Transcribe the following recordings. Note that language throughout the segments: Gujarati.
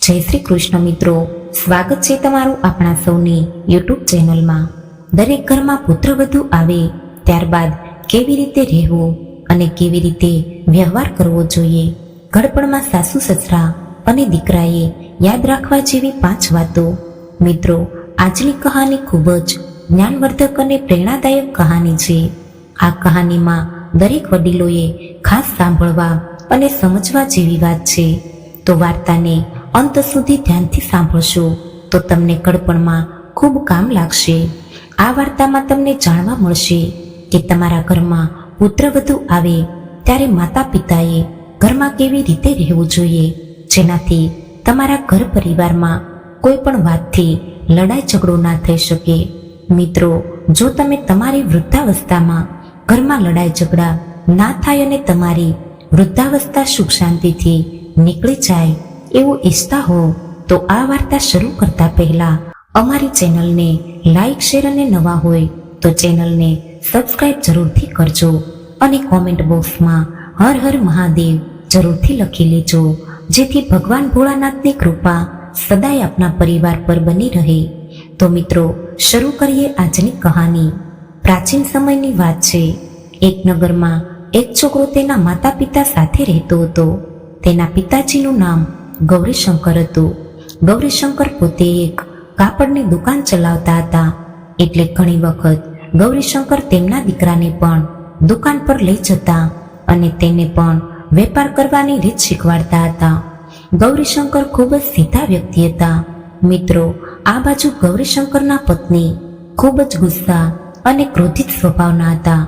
જય શ્રી કૃષ્ણ મિત્રો. સ્વાગત છે તમારું આપણા સૌની યુટ્યુબ ચેનલમાં. દરેક ઘરમાં પુત્રવધુ આવે ત્યારબાદ કેવી રીતે રહેવું અને કેવી રીતે વ્યવહાર કરવો જોઈએ. ઘડપણમાં સાસુ, સસરા અને દીકરાએ યાદ રાખવા જેવી પાંચ વાતો. મિત્રો, આજની કહાની ખૂબ જ જ્ઞાનવર્ધક અને પ્રેરણાદાયક કહાની છે. આ કહાનીમાં દરેક વડીલોએ ખાસ સાંભળવા અને સમજવા જેવી વાત છે. તો વાર્તાને અંત સુધી ધ્યાનથી સાંભળશો તો તમને કડપણમાં ખૂબ કામ લાગશે. આ વાર્તામાં તમને જાણવા મળશે કે તમારા ઘરમાં પુત્રવધુ આવે ત્યારે માતા પિતાએ ઘરમાં કેવી રીતે રહેવું જોઈએ, જેનાથી તમારા ઘર પરિવારમાં કોઈ પણ વાતથી લડાઈ ઝઘડો ના થઈ શકે. મિત્રો, જો તમે તમારી વૃદ્ધાવસ્થામાં ઘરમાં લડાઈ ઝઘડા ના થાય અને તમારી વૃદ્ધાવસ્થા સુખ શાંતિથી નીકળી જાય એવું ઈચ્છતા હો તો આ વાર્તા શરૂ કરતા પહેલા અમારી ચેનલને લાઈક, શેર અને નવા હોય તો ચેનલને સબસ્ક્રાઇબ જરૂરથી કરજો અને કોમેન્ટ બોક્સમાં હર હર મહાદેવ જરૂરથી લખી લેજો, જેથી ભગવાન ભોળાનાથની કૃપા સદાય આપના પરિવાર પર બની રહે. તો મિત્રો, શરૂ કરીએ આજની કહાની. પ્રાચીન સમયની વાત છે. એક નગરમાં એક છોકરો તેના માતા પિતા સાથે રહેતો હતો. તેના પિતાજીનું નામ ગૌરીશંકર હતું. ગૌરીશંકર પોતે એક કાપડની દુકાન ચલાવતા હતા. એટલે ઘણી વખત ગૌરીશંકર તેમના દીકરાને પણ દુકાન પર લઈ જતા અને તેને પણ વેપાર કરવાની રીત શીખવાડતા હતા. ગૌરીશંકર ખૂબ જ સીધા વ્યક્તિ હતા. મિત્રો, આ બાજુ ગૌરીશંકરના પત્ની ખૂબ જ ગુસ્સા અને ક્રોધિત સ્વભાવના હતા.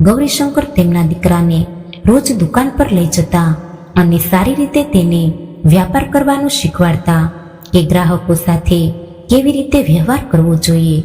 ગૌરીશંકર તેમના દીકરાને રોજ દુકાન પર લઈ જતા અને સારી રીતે તેને વ્યાપાર કરવાનું શીખવાડતા કે ગ્રાહકો સાથે કેવી રીતે વ્યવહાર કરવો જોઈએ,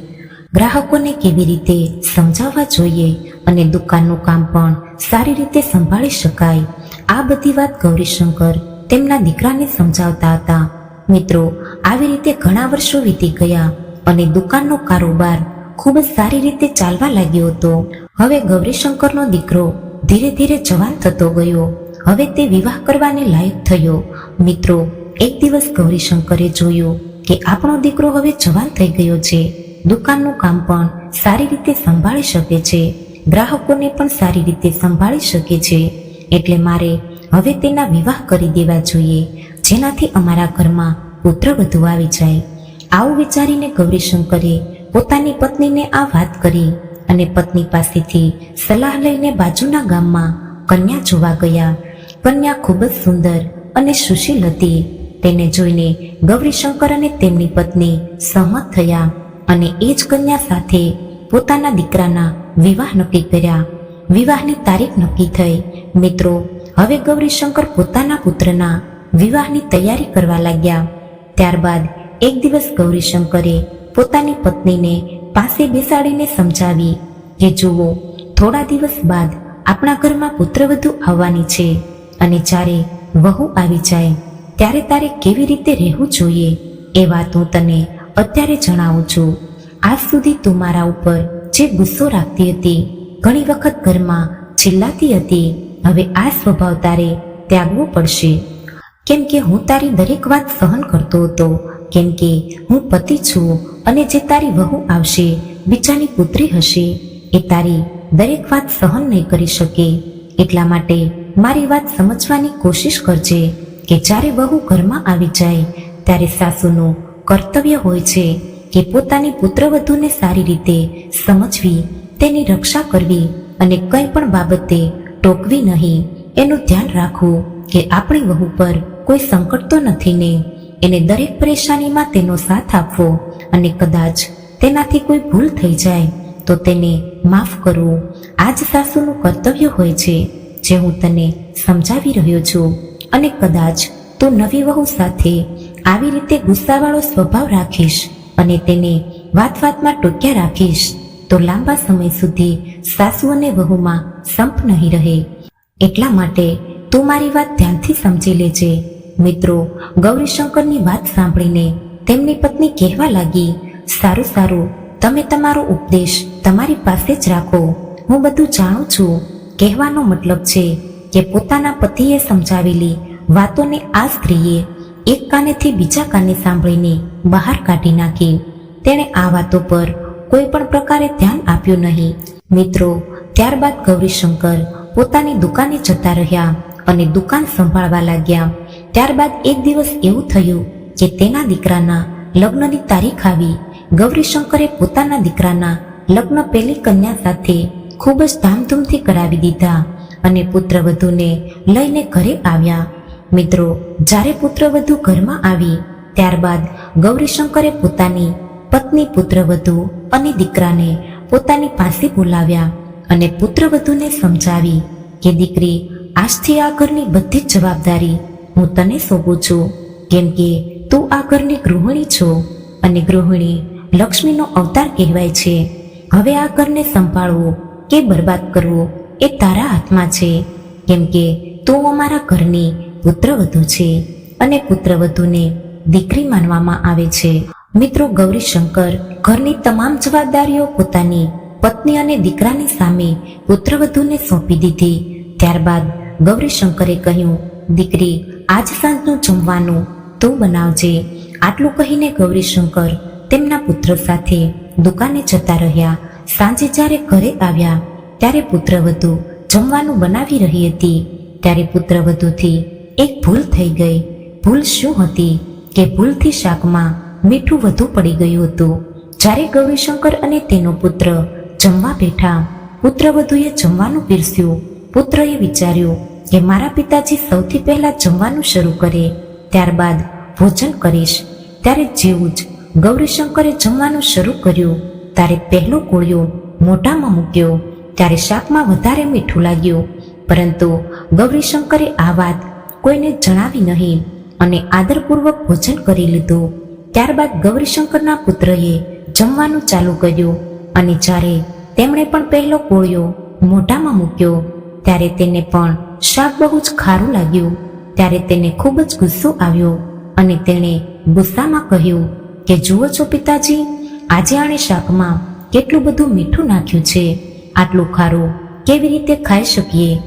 ગ્રાહકોને કેવી રીતે સમજાવવા જોઈએ અને દુકાનનું કામ પણ સારી રીતે સંભાળી શકાય, આ બધી વાત ગૌરીશંકર તેમના દીકરાને સમજાવતા હતા. મિત્રો, આવી રીતે ઘણા વર્ષો વીતી ગયા અને દુકાનનો કારોબાર ખૂબ જ સારી રીતે ચાલવા લાગ્યો હતો. હવે ગૌરીશંકરનો દીકરો ધીરે ધીરે જવાન થતો ગયો. હવે તે વિવાહ કરવાને લાયક થયો મિત્રો, એક દિવસ ગૌરીશંકરે જોયું કે આપણો દીકરો હવે જવાન થઈ ગયો છે. દુકાનનું કામ પણ સારી રીતે સંભાળી શકે છે. ગ્રાહકોને પણ સારી રીતે સંભાળી શકે છે. એટલે મારે હવે તેના વિવાહ કરી દેવા જોઈએ, જેનાથી અમારા ઘરમાં પુત્ર વધુ આવી જાય. આવું વિચારીને ગૌરીશંકરે પોતાની પત્નીને આ વાત કરી અને પત્ની પાસેથી સલાહ લઈને બાજુના ગામમાં કન્યા જોવા ગયા. કન્યા ખૂબ જ સુંદર અને સુશીલ હતી. તેને જોઈને ગૌરીશંકર અને તેમની પત્ની સહમત થયા અને એ જ કન્યા સાથે પોતાના દીકરાના વિવાહ નક્કી કર્યા. વિવાહની તારીખ નક્કી થઈ. મિત્રો, હવે ગૌરીશંકર પોતાના પુત્રના વિવાહની તૈયારી કરવા લાગ્યા. ત્યારબાદ એક દિવસ ગૌરીશંકરે પોતાની પત્નીને પાસે બેસાડીને સમજાવી કે, જુઓ, થોડા દિવસ બાદ આપણા ઘરમાં પુત્રવધુ આવવાની છે અને જ્યારે વહુ આવી જાય. ત્યારે તારે કેવી રીતે રહેવું જોઈએ એ વાત હું તને અત્યારે જણાવું છું. આજ સુધી તું મારા ઉપર જે ગુસ્સો રાખતી હતી, ઘણી વખત ઘરમાં ચિલ્લાતી હતી, હવે આ સ્વભાવ તારે ત્યાગવો પડશે. કેમ કે હું તારી દરેક વાત સહન કરતો હતો, કેમ કે હું પતિ છું અને જે તારી વહુ આવશે, બીજાની પુત્રી હશે, એ તારી દરેક વાત સહન નહીં કરી શકે. એટલા માટે મારી વાત સમજવાની કોશિશ કરજે કે જ્યારે વહુ ઘરમાં આવી જાય, ત્યારે સાસુનું કર્તવ્ય હોય છે કે પોતાની પુત્રવધુને સારી રીતે સમજવી, તેની રક્ષા કરવી અને કંઈ પણ બાબતે ટોકવી નહીં. એનું ધ્યાન રાખવું કે આપણી વહુ પર કોઈ સંકટ તો નથી ને? એને દરેક પરેશાનીમાં તેનો સાથ આપવો અને કદાચ તેનાથી કોઈ ભૂલ થઈ જાય, તો તેને માફ કરવું. આ જ સાસુનું કર્તવ્ય હોય છે. જે હું તને સમજાવી રહ્યો છું અને કદાચ તું નવી વહુ સાથે આવી રીતે ગુસ્સાવાળો સ્વભાવ રાખીશ અને તેને વાત વાતમાં ટોક્યા રાખીશ, તો લાંબા સમય સુધી સાસુ અને વહુમાં સંપ નહીં રહે. એટલા માટે તું મારી વાત ધ્યાનથી સમજી લેજે. મિત્રો, ગૌરીશંકરની વાત સાંભળીને તેમની પત્ની કહેવા લાગી, સારું સારું, તમે તમારો ઉપદેશ તમારી પાસે જ રાખો. હું બધું જાણું છું. કહેવાનો મતલબ છે કે પોતાના પતિએ સમજાવેલી વાતોને આ સ્ત્રીએ એક કાનેથી બીજા કાને સાંભળીને બહાર કાઢી નાખી. તેણે આ વાતો પર કોઈ પણ પ્રકારે ધ્યાન આપ્યું નહીં. મિત્રો, ત્યારબાદ ગૌરીશંકર પોતાની દુકાને જતા રહ્યા અને દુકાન સંભાળવા લાગ્યા. ત્યારબાદ એક દિવસ એવું થયું કે તેના દીકરાના લગ્નની તારીખ આવી. ગૌરીશંકરે પોતાના દીકરાના લગ્ન પેલી કન્યા સાથે ખૂબ જ ધામધૂમથી કરાવી દીધા અને પુત્રવધૂને લઈને ઘરે આવ્યા. મિત્રો, જ્યારે પુત્રવધુ ઘરમાં આવી, ત્યારબાદ ગૌરીશંકરે પોતાની પત્ની પુત્રવધુ અને દીકરાને પોતાની પાસે બોલાવ્યા અને પુત્રવધુને સમજાવી કે, દીકરી, આજથી આ ઘરની બધી જ જવાબદારી હું તને સોંપું છું, કેમ કે તું આ ઘરની ગૃહિણી છો અને ગૃહિણી લક્ષ્મીનો અવતાર કહેવાય છે. હવે આ ઘરને સંભાળવું કે બરબાદ કરવો એ તારા હાથમાં છે? કેમ કે તું અમારા ઘરની પુત્રવધુ છે અને પુત્રવધુને દીકરી માનવામાં આવે છે. મિત્રો, ગૌરીશંકર ઘરની તમામ જવાબદારીઓ પોતાની પત્ની અને દીકરાની સામે પુત્રવધુને સોંપી દીધી. ત્યારબાદ ગૌરીશંકરે કહ્યું, દીકરી, આજ સાંજનું જમવાનું તું બનાવજે. આટલું કહીને ગૌરીશંકર તેમના પુત્ર સાથે દુકાને જતા રહ્યા. સાંજે જ્યારે ઘરે આવ્યા, ત્યારે પુત્રવધુ જમવાનું બનાવી રહી હતી. ત્યારે પુત્રવધુથી એક ભૂલ થઈ ગઈ. ભૂલ શું હતી કે ભૂલથી શાકમાં મીઠું વધુ પડી ગયું હતું. જ્યારે ગૌરીશંકર અને તેનો પુત્ર જમવા બેઠા, પુત્રવધુએ જમવાનું પીરસ્યું. પુત્રએ વિચાર્યું કે મારા પિતાજી સૌથી પહેલા જમવાનું શરૂ કરે, ત્યારબાદ ભોજન કરીશ. ત્યારે જેવું જ ગૌરીશંકરે જમવાનું શરૂ કર્યું. ત્યારે પહેલો કોળિયો મોઢામાં મૂક્યો, ત્યારે શાકમાં વધારે મીઠું લાગ્યું. પરંતુ ગૌરીશંકરે આ વાત કોઈને જણાવી નહીં અને આદરપૂર્વક ભોજન કરી લીધું. ત્યારબાદ ગૌરીશંકરના પુત્રએ જમવાનું ચાલુ કર્યું અને જ્યારે તેમણે પણ પહેલો કોળિયો મોઢામાં મૂક્યો, ત્યારે તેને પણ શાક બહુ જ ખારું લાગ્યું. ત્યારે તેને ખૂબ જ ગુસ્સો આવ્યો અને તેણે ગુસ્સામાં કહ્યું કે, જુઓ છો પિતાજી આજે આણે શાકમાં કેટલું બધું મીઠું નાખ્યું છે? આટલું ખારું કેવી રીતે ખાઈ શકીએ?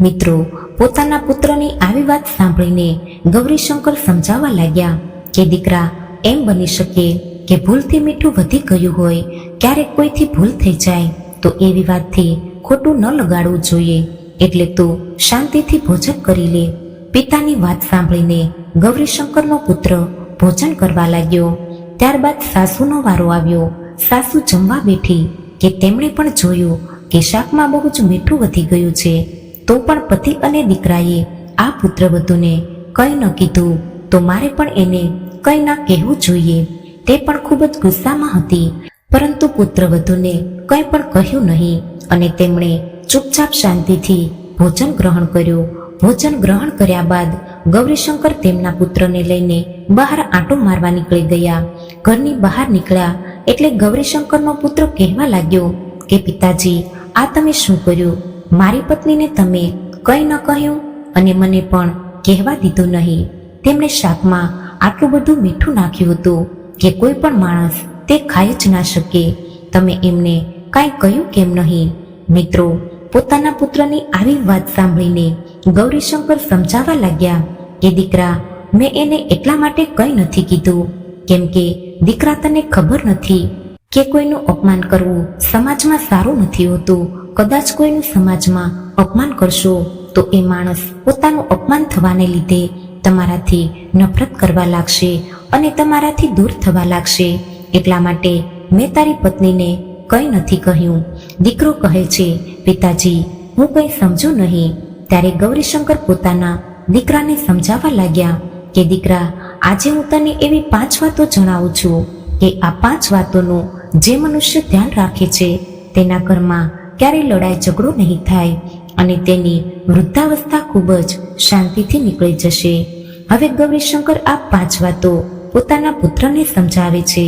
મિત્રો, પોતાના પુત્રની આવી વાત સાંભળીને ગૌરીશંકર સમજાવવા લાગ્યા કે દીકરા, એમ બની શકે કે ભૂલથી મીઠું વધી ગયું હોય, ક્યારેક કોઈથી ભૂલ થઈ જાય, તો એવી વાતથી ખોટું ન લગાડવું જોઈએ. એટલે તું શાંતિથી ભોજન કરી લે. પિતાની વાત સાંભળીને ગૌરીશંકરનો પુત્ર ભોજન કરવા લાગ્યો. ત્યારબાદ સાસુનો વારો આવ્યો. સાસુ જમવા બેઠી કે તેમણે પણ જોયું કે શાકમાં બહુ જ મીઠું વધી ગયું છે, તો પણ પતિ અને દીકરાએ આ પુત્રવધુને કંઈ ન કીધું. તો મારે પણ એને કંઈ ના કહેવું જોઈએ. તે પણ ખૂબ જ ગુસ્સામાં હતી. પરંતુ પુત્રવધુને કંઈ પણ કહ્યું નહીં અને તેમણે ચૂપચાપ શાંતિથી ભોજન ગ્રહણ કર્યું. ભોજન ગ્રહણ કર્યા બાદ ગૌરીશંકર તેમના પુત્રને લઈને બહાર આંટો મારવા નીકળી ગયા. ઘરની બહાર નીકળ્યા એટલે ગૌરીશંકરનો પુત્ર કહેવા લાગ્યો કે, પિતાજી, આ તમે શું કર્યું? મારી પત્નીને તમે કંઈ ન કહ્યું અને મને પણ કહેવા દીધું નહીં. તેમણે શાકમાં આટલું બધું મીઠું નાખ્યું હતું કે, કોઈ પણ માણસ તે ખાઈ જ ના શકે. તમે એમને કાંઈ કહ્યું કેમ નહીં? મિત્રો, પોતાના પુત્રની આવી વાત સાંભળીને ગૌરીશંકર સમજાવવા લાગ્યા કે દીકરા, મેં એને એટલા માટે કંઈ નથી કીધું. કેમ કે દીકરા તને ખબર નથી કે કોઈનું અપમાન કરવું સમાજમાં સારું નથી હોતું. કદાચ કોઈનું સમાજમાં અપમાન કરશો તો એ માણસ પોતાનું અપમાન થવાને લીધે તમારાથી નફરત કરવા લાગશે અને તમારાથી દૂર થવા લાગશે. એટલા માટે મેં તારી પત્નીને કંઈ નથી કહ્યું. દીકરો કહે છે, પિતાજી, હું કંઈ સમજુ નહીં. ત્યારે ગૌરીશંકર પોતાના દીકરાને સમજાવવા લાગ્યા કે, દીકરા, આજે હું તને એવી પાંચ વાતો જણાવું છું કે આ પાંચ વાતોનું જે મનુષ્ય ધ્યાન રાખે છે, તેના ઘરમાં ક્યારેય લડાઈ ઝઘડો નહીં થાય અને તેની વૃદ્ધાવસ્થા ખૂબ જ શાંતિથી નીકળી જશે. હવે ગૌરીશંકર આ પાંચ વાતો પોતાના પુત્રને સમજાવે છે.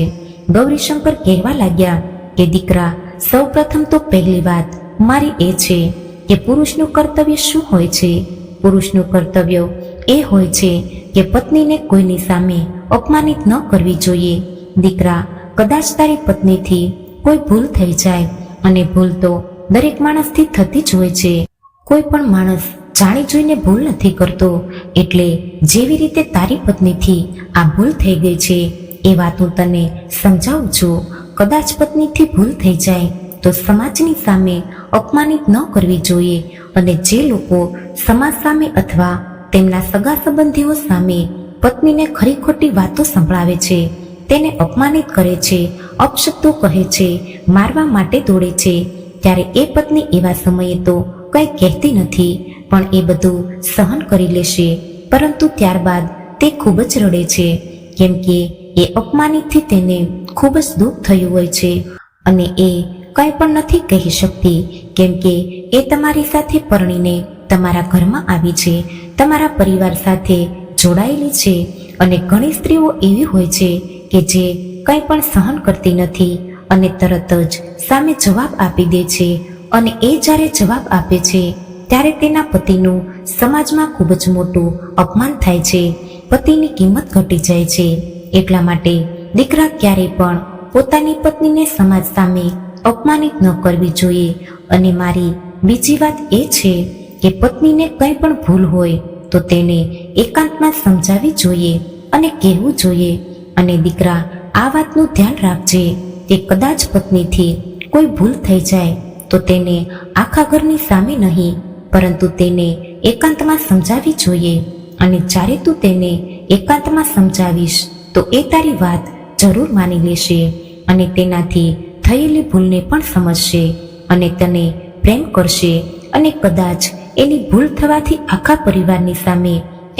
ગૌરીશંકર કહેવા લાગ્યા કે, દીકરા સૌ પ્રથમ તો પહેલી વાત મારી એ છે કે પુરુષનું કર્તવ્ય શું હોય છે? પુરુષનું કર્તવ્ય એ હોય છે કે પત્નીને કોઈની સામે અપમાનિત ન કરવી જોઈએ. દીકરા કદાચ તારી પત્નીથી કોઈ ભૂલ થઈ જાય અને ભૂલ તો દરેક માણસથી થતી જ હોય છે. કોઈ પણ માણસ જાણી જોઈને ભૂલ નથી કરતો એટલે જેવી રીતે તારી પત્નીથી આ ભૂલ થઈ ગઈ છે એ વાત હું તને સમજાવું છું. કદાચ પત્નીથી ભૂલ થઈ જાય તો સમાજની સામે અપમાનિત ન કરવી જોઈએ અને જે લોકો સમાજ સામે અથવા તેમના સગા સંબંધીઓ સામે પત્નીને ખરી ખોટી વાતો સંભળાવે છે, તેને અપમાનિત કરે છે, અપશબ્દો કહે છે, મારવા માટે દોડે છે, ત્યારે એ પત્ની એવા સમયે તો કંઈ કહેતી નથી, પણ એ બધું સહન કરી લેશે. પરંતુ ત્યારબાદ તે ખૂબ જ રડે છે, કેમ કે એ અપમાનિતથી તેને ખૂબ જ દુઃખ થયું હોય છે અને એ કંઈ પણ નથી કહી શકતી, કેમ કે એ તમારી સાથે પરણીને તમારા ઘરમાં આવી છે, તમારા પરિવાર સાથે જોડાયેલી છે અને ઘણી સ્ત્રીઓ એવી હોય છે કે જે કંઈ પણ સહન કરતી નથી અને તરત જ સામે જવાબ આપી દે છે અને એ જ્યારે જવાબ આપે છે, ત્યારે તેના પતિનું સમાજમાં ખૂબ જ મોટું અપમાન થાય છે, પતિની કિંમત ઘટી જાય છે. એટલા માટે દીકરા ક્યારેય પણ પોતાની પત્નીને સમાજ સામે અપમાનિત ન કરવી જોઈએ. અને મારી બીજી વાત એ છે કે પત્નીને કંઈ પણ ભૂલ હોય, તો તેને એકાંતમાં સમજાવી જોઈએ અને કહેવું જોઈએ. અને દીકરા, આ વાતનું ધ્યાન રાખજે. કે કદાચ પત્નીથી કોઈ ભૂલ થઈ જાય, તો તેને આખા ઘરની સામે નહીં, પરંતુ તેને એકાંતમાં સમજાવવી જોઈએ. અને જ્યારે તું તેને એકાંતમાં સમજાવીશ, તો એ તારી વાત જરૂર માની લેશે અને તેનાથી થયેલી ભૂલને પણ સમજશે અને તને પ્રેમ કરશે અને કદાચ એની ભૂલ થવાથી આખા પરિવારની સામે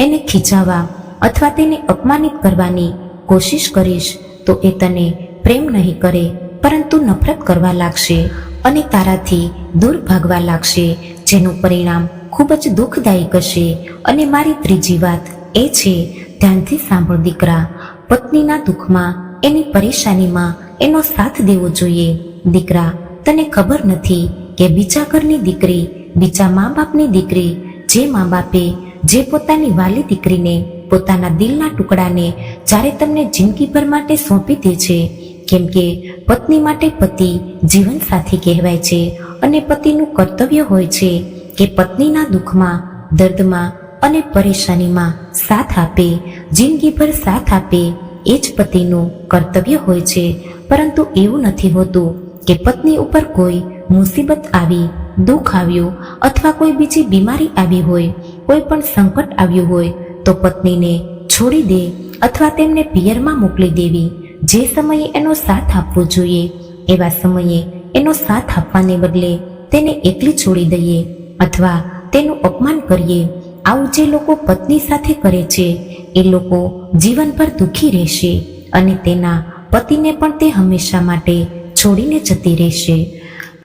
એને ખીચાવા અથવા તેને અપમાનિત કરવાની કોશિશ કરીશ તો એ તને પ્રેમ નહીં કરે, પરંતુ નફરત કરવા લાગશે અને તારાથી દૂર ભાગવા લાગશે, જેનું પરિણામ ખૂબ જ દુઃખદાયક હશે. અને મારી ત્રીજી વાત એ છે, ધ્યાનથી સાંભળ દીકરા, પત્નીના દુઃખમાં એની પરેશાનીમાં એનો સાથ દેવો જોઈએ. દીકરા, તને ખબર નથી કે બીજા ઘરની દીકરી, બીજા મા બાપની દીકરી, જે મા બાપે જે પોતાની વાલી દીકરીને, પોતાના દિલના ટુકડાને જ્યારે તમને જિંદગીભર માટે સોંપી દે છે, કેમ કે પત્ની માટે પતિ જીવન સાથી કહેવાય છે અને પતિનું કર્તવ્ય હોય છે કે પત્નીના દુઃખમાં, દર્દમાં અને પરેશાનીમાં સાથ આપે, જિંદગીભર સાથ આપે, એ જ પતિનું કર્તવ્ય હોય છે પરંતુ એવું નથી હોતું કે પત્ની ઉપર કોઈ મુસીબત આવી, દુઃખ આવ્યું અથવા કોઈ બીજી બીમારી આવી હોય, કોઈ પણ સંકટ આવ્યું હોય, તો પત્નીને છોડી દે અથવા તેમને પિયરમાં મોકલી દેવી. જે સમયે એનો સાથ આપવો જોઈએ, એવા સમયે એનો સાથ આપવાને બદલે તેને એકલી છોડી દઈએ અથવા તેનું અપમાન કરીએ. આવું જે લોકો પત્ની સાથે કરે છે, એ લોકો જીવનભર દુઃખી રહેશે અને તેના પતિને પણ તે હંમેશા માટે છોડીને જતી રહેશે.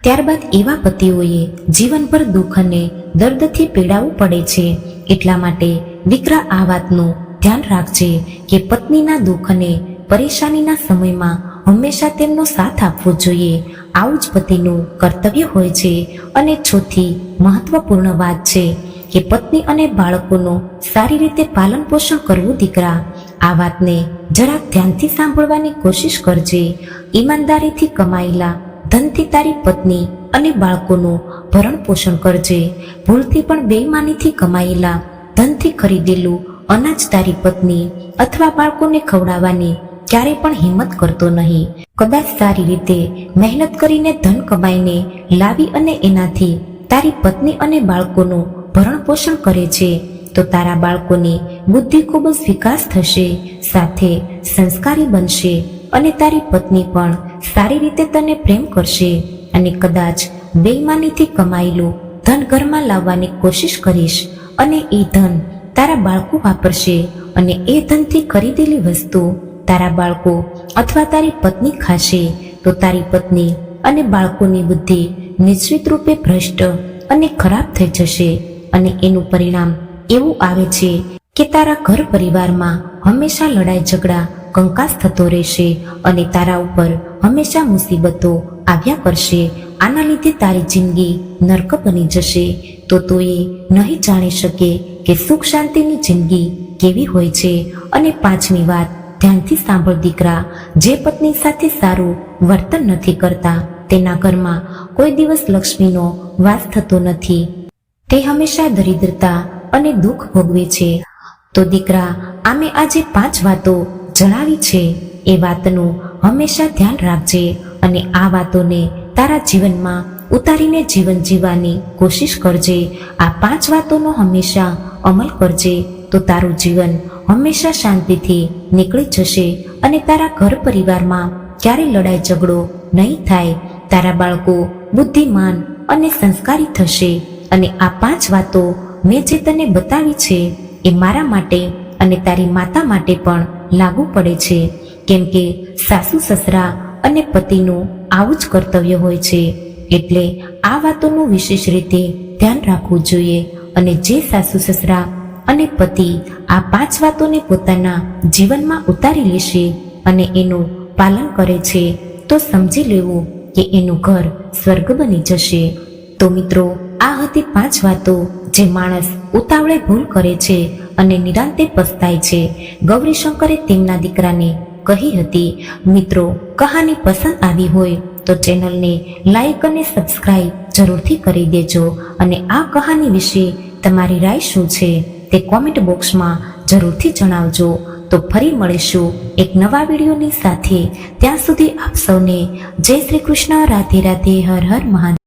ત્યારબાદ એવા પતિઓએ જીવનભર દુઃખ અને દર્દથી પીડાવું પડે છે. એટલા માટે દીકરા આ વાતનું ધ્યાન રાખજે કે પત્નીના દુઃખ અને પરેશાનીના સમયમાં હંમેશા તેમનો સાથ આપવો જોઈએ. આવું જ પતિનું કર્તવ્ય હોય છે અને ચોથી મહત્વપૂર્ણ વાત છે કે પત્ની અને બાળકોનું સારી રીતે પાલન પોષણ કરવું દીકરા આ વાતને જરાક ધ્યાનથી સાંભળવાની કોશિશ કરજે. ઈમાનદારીથી કમાયેલા, ધનથી તારી પત્ની અને બાળકોનું ભરણ પોષણ કરજે. ભૂલથી પણ બેઈમાનીથી કમાયેલા, ધનથી ખરીદેલું અનાજ તારી પત્ની અથવા બાળકોને ખવડાવવાની ક્યારે પણ હિંમત કરતો નહીં. કદાચ સારી રીતે મહેનત કરીને ધન કમાઈને લાવી અને એનાથી તારી પત્ની અને બાળકોનું ભરણ પોષણ કરે છે, તો તારા બાળકોની બુદ્ધિ ખૂબ જ વિકાસ થશે, સાથે સંસ્કારી બનશે અને તારી પત્ની પણ સારી રીતે તને પ્રેમ કરશે અને કદાચ બેઈમાનીથી કમાયેલું ધન ઘરમાં લાવવાની કોશિશ કરીશ અને એ ધન તારા બાળકો વાપરશે અને એ ધનથી ખરીદેલી વસ્તુ તારા બાળકો અથવા તારી પત્ની ખાશે, તો તારી પત્ની અને બાળકોની બુદ્ધિ નિશ્ચિત રૂપે ભ્રષ્ટ અને ખરાબ થઈ જશે અને એનું પરિણામ એવું આવે છે કે તારા ઘર પરિવારમાં હંમેશા લડાઈ ઝઘડા કંકાસ થતો રહેશે અને તારા ઉપર હંમેશા મુસીબતો આવ્યા કરશે. આના લીધે તારી જિંદગી નર્ક બની જશે. તો તું એ નહીં જાણી શકે કે સુખ શાંતિની જિંદગી કેવી હોય છે. અને પાંચમી વાત, ધ્યાનથી સાંભળ દીકરા, જે પત્ની સાથે સારું વર્તન નથી કરતા, તેના ઘરમાં કોઈ દિવસ લક્ષ્મીનો વાસ થતો નથી. તે હંમેશા દરિદ્રતા અને દુઃખ ભોગવે છે. તો દીકરા, આમે આજે પાંચ વાતો જણાવી છે. એ વાતનું હંમેશા ધ્યાન રાખજે અને આ વાતોને તારા જીવનમાં ઉતારીને જીવન જીવવાની કોશિશ કરજે. આ પાંચ વાતોનો હંમેશા અમલ કરજે તો તારું જીવન હંમેશા શાંતિથી નીકળી જશે અને તારા ઘર પરિવારમાં ક્યારેય લડાઈ ઝઘડો નહીં થાય. તારા બાળકો બુદ્ધિમાન અને સંસ્કારી થશે અને આ પાંચ વાતો મેં જે તને બતાવી છે એ મારા માટે અને તારી માતા માટે પણ લાગુ પડે છે, કેમ કે સાસુ, સસરા અને પતિનું આવું જ કર્તવ્ય હોય છે. એટલે આ વાતોનું વિશેષ રીતે ધ્યાન રાખવું જોઈએ અને જે સાસુ, સસરા અને પતિ આ પાંચ વાતોને પોતાના જીવનમાં ઉતારી લેશે અને એનું પાલન કરે છે, તો સમજી લેવું કે એનું ઘર સ્વર્ગ બની જશે. તો મિત્રો, આ હતી પાંચ વાતો જે માણસ ઉતાવળે ભૂલ કરે છે અને નિરાંતે પસ્તાય છે. ગૌરીશંકરે તેમના દીકરાને કહી હતી, મિત્રો, કહાની પસંદ આવી હોય તો ચેનલને લાઈક અને સબસ્ક્રાઇબ જરૂરથી કરી દેજો અને આ કહાની વિશે તમારી રાય શું છે તે કોમેન્ટ બોક્સમાં જરૂરથી જણાવજો. તો ફરી મળીશું એક નવા વિડીયોની સાથે. ત્યાં સુધી આપ સૌને જય શ્રી કૃષ્ણ, રાધે રાધે, હર હર મહાદેવ.